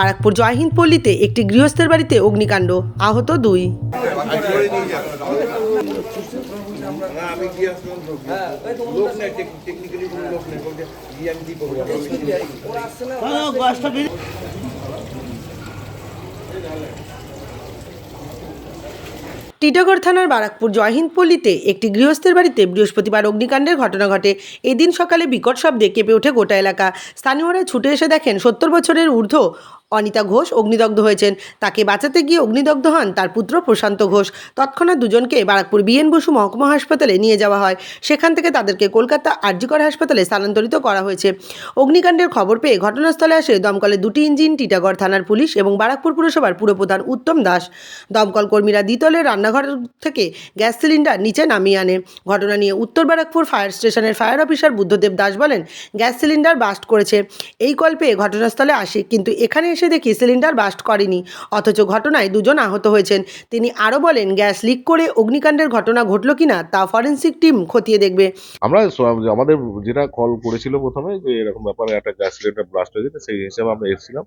বারাকপুর জয়হিন্দ পল্লীতে একটি গৃহস্থের বাড়িতে অগ্নিকাণ্ড, আহত দুই। টিটাগড় থানার বারাকপুর জয়হিন্দ পল্লীতে একটি গৃহস্থের বাড়িতে বৃহস্পতিবার অগ্নিকাণ্ডের ঘটনা ঘটে। এদিন সকালে বিকট শব্দে কেঁপে ওঠে গোটা এলাকা। স্থানীয়রা ছুটে এসে দেখেন সত্তর বছরের ঊর্ধ্ব অনিতা ঘোষ অগ্নিদগ্ধ হয়েছেন। তাকে বাঁচাতে গিয়ে অগ্নিদগ্ধ হন তার পুত্র প্রশান্ত ঘোষ। তৎক্ষণাৎ দুজনকে বারাকপুর বিএন বসু মহকুমা হাসপাতালে নিয়ে যাওয়া হয়। সেখান থেকে তাদেরকে কলকাতা আরজিকর হাসপাতালে স্থানান্তরিত করা হয়েছে। অগ্নিকাণ্ডের খবর পেয়ে ঘটনাস্থলে আসে দমকলের দুটি ইঞ্জিন, টিটাগড় থানার পুলিশ এবং বারাকপুর পুরসভার পুরপ্রধান উত্তম দাস। দমকল কর্মীরা দ্বিতলের রান্নাঘর থেকে গ্যাস সিলিন্ডার নিচে নামিয়ে আনে। ঘটনা নিয়ে উত্তর বারাকপুর ফায়ার স্টেশনের ফায়ার অফিসার বুদ্ধদেব দাস বলেন, গ্যাস সিলিন্ডার বাস্ট করেছে। এই কল পেয়ে ঘটনাস্থলে আসে, কিন্তু এখানে এসে দেখি সিলিন্ডার বাস্ট করেনি অথচ ঘটনায় দুজন আহত হয়েছেন। তিনি আরও বলেন গ্যাস লিক করে অগ্নিকাণ্ডের ঘটনা ঘটল কিনা তা ফরেনসিক টিম খতিয়ে দেখবে। আমরা আমাদের যেটা কল করেছিল প্রথমে যে এরকম ব্যাপারে একটা গ্যাস সিলিন্ডার ব্লাস্ট হয়েছে সেই হিসাবে আমরা এসেছিলাম।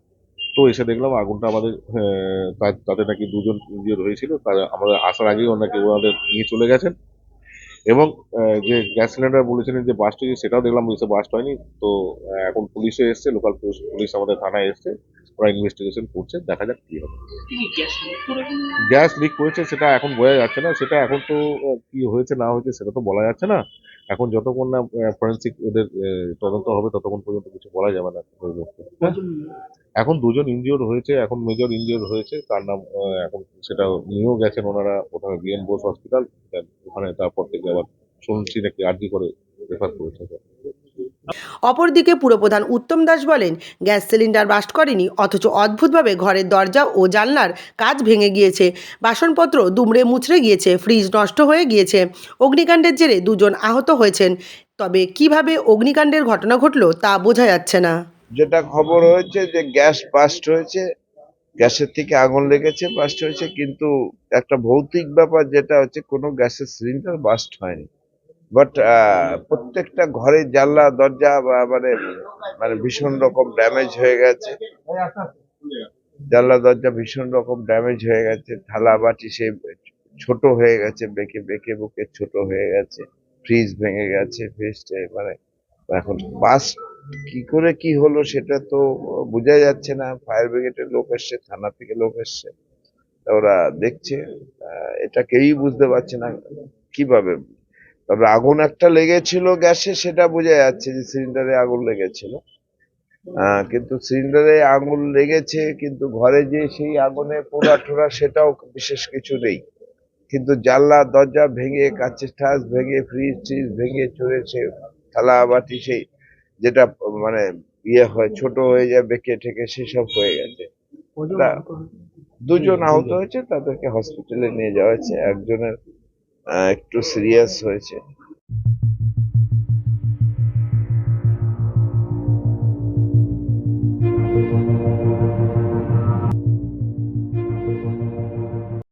তো এসে দেখলাম আগুনটা আমাদের আহ, তা- তাতে নাকি দুজন ইঞ্জিওর হয়েছিল। তারা আমাদের আসার আগেই ওনাকে ওনাদের নিয়ে চলে গেছেন। এবং যে গ্যাস সিলিন্ডার বলেছিলেন যে বাস্ট হয়েছে সেটাও দেখলাম বুঝতে বাস্ট হয়নি তো এখন পুলিশও এসছে লোকাল পুলিশ আমাদের থানায় এসছে। ওরা ইনভেস্টিগেশন করছে দেখা যাক কি হবে গ্যাস লিক করেছে সেটা এখন বোঝা যাচ্ছে না। সেটা এখন তো কি হয়েছে না হয়েছে সেটা তো বলা যাচ্ছে না। এখন যতক্ষণ না ফরেন্সিক এদের তদন্ত হবে, ততক্ষণ পর্যন্ত কিছু বলা যাবে না। এখন দুজন ইনজিওর হয়েছে, এখন মেজর ইনজিওর হয়েছে, তার নাম এখন সেটা নিয়েও গেছেন ওনারা প্রথমে বিএন বোস হসপিটাল ওখানে তারপর থেকে আবার শুনছি নাকি আর্জি করে রেফার করেছে। অপরদিকে পুরপ্রধান উত্তম দাস বলেন, গ্যাস সিলিন্ডার বাস্ট করেনি, অথচ অদ্ভুতভাবে ঘরের দরজা ও জানলার কাজ ভেঙে গিয়েছে। বাসনপত্র দুমড়ে মুচড়ে গিয়েছে, ফ্রিজ নষ্ট হয়ে গিয়েছে। অগ্নিকাণ্ডের জেরে দুজন আহত হয়েছেন। তবে কীভাবে অগ্নিকাণ্ডের ঘটনা ঘটল তা বোঝা যাচ্ছে না। যেটা খবর হয়েছে যে গ্যাস বাস্ট হয়েছে, গ্যাসের থেকে আগুন লেগেছে, বাস্ট হয়েছে, কিন্তু একটা ভৌতিক ব্যাপার যেটা হচ্ছে কোনো গ্যাসের সিলিন্ডার বাস্ট হয়নি। বাট প্রত্যেকটা ঘরের জানলা, দরজা মানে মানে ভীষণ রকম ড্যামেজ হয়ে গেছে। জানলা, দরজা ভীষণ রকম ড্যামেজ হয়ে গেছে। থালা, বাটি সে ছোট হয়ে গেছে, বেঁকে বেঁকে বুকে ছোট হয়ে গেছে। ফ্রিজ ভেঙে গেছে ফ্রিজ মানে এখন বাস কি করে কি হলো সেটা তো বোঝা যাচ্ছে না। ফায়ার ব্রিগেডের লোক এসছে, থানা থেকে লোক এসছে। ওরা দেখছে এটা কেউই বুঝতে পারছে না। কীভাবে তবে আগুন একটা লেগেছিল গ্যাসে সেটা বোঝা যাচ্ছে যে সিলিন্ডারে আগুন লেগেছিল। কিন্তু সিলিন্ডারে আগুন লেগেছে কিন্তু ঘরে যে সেই আগুনে পোড়া টোড়া সেটাও বিশেষ কিছু নেই। কিন্তু জানলা দরজা ভেঙে কাঁচের ঠাস ভেঙে ফ্রিজ ট্রিজ ভেঙে চড়েছে থালা বাটি সেই যেটা মানে ইয়ে হয় ছোট হয়ে যায় বেঁকে ঠেকে সেসব হয়ে গেছে। দুজন আহত হয়েছে তাদেরকে হসপিটালে নিয়ে যাওয়া হয়েছে। একজনের একটু সিরিয়াস হয়েছে।